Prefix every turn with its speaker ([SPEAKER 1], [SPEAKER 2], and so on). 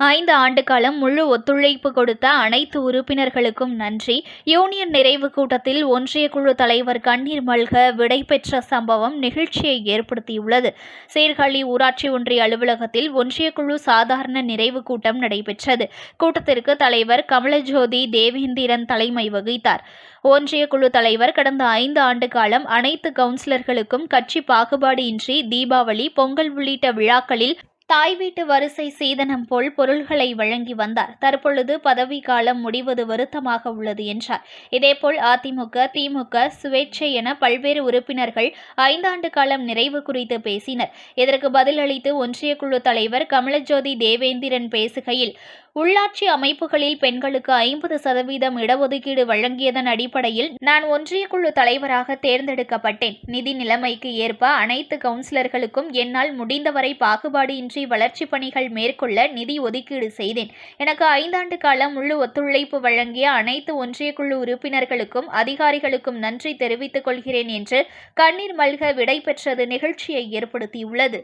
[SPEAKER 1] ஐந்து ஆண்டு காலம் முழு ஒத்துழைப்பு கொடுத்த அனைத்து உறுப்பினர்களுக்கும் நன்றி. யூனியன் நிறைவு கூட்டத்தில் ஒன்றிய குழு தலைவர் கண்ணீர் மல்க விடை பெற்ற சம்பவம் நிகழ்ச்சியை ஏற்படுத்தியுள்ளது. சீர்காழி ஊராட்சி ஒன்றிய அலுவலகத்தில் ஒன்றிய குழு சாதாரண நிறைவு கூட்டம் நடைபெற்றது. கூட்டத்திற்கு தலைவர் கமலஜோதி தேவேந்திரன் தலைமை வகித்தார். ஒன்றிய குழு தலைவர் கடந்த ஐந்து ஆண்டு காலம் அனைத்து கவுன்சிலர்களுக்கும் கட்சி பாகுபாடு இன்றி தீபாவளி பொங்கல் உள்ளிட்ட விழாக்களில் தாய் வீட்டு வரிசை சீதனம் போல் பொருள்களை வழங்கி வந்தார். தற்பொழுது பதவி காலம் முடிவது வருத்தமாக உள்ளது என்றார். இதேபோல் அதிமுக திமுக சுவேட்சை என பல்வேறு உறுப்பினர்கள் ஐந்தாண்டு காலம் நிறைவு குறித்து பேசினர். இதற்கு பதிலளித்து ஒன்றிய குழு தலைவர் கமலஜோதி தேவேந்திரன் பேசுகையில் உள்ளாட்சி அமைப்புகளில் பெண்களுக்கு ஐம்பது சதவீதம் இடஒதுக்கீடு வழங்கியதன் அடிப்படையில் நான் ஒன்றிய குழு தலைவராக தேர்ந்தெடுக்கப்பட்டேன். நிதி நிலைமைக்கு ஏற்ப அனைத்து கவுன்சிலர்களுக்கும் என்னால் முடிந்தவரை பாகுபாடு இன்றி வளர்ச்சிப் பணிகள் மேற்கொள்ள நிதி ஒதுக்கீடு செய்தேன். எனக்கு ஐந்தாண்டு காலம் முழு ஒத்துழைப்பு வழங்கிய அனைத்து ஒன்றிய குழு உறுப்பினர்களுக்கும் அதிகாரிகளுக்கும் நன்றி தெரிவித்துக் கொள்கிறேன் என்று கண்ணீர் மல்க விடை பெற்றது நிகழ்ச்சியை ஏற்படுத்தியுள்ளது.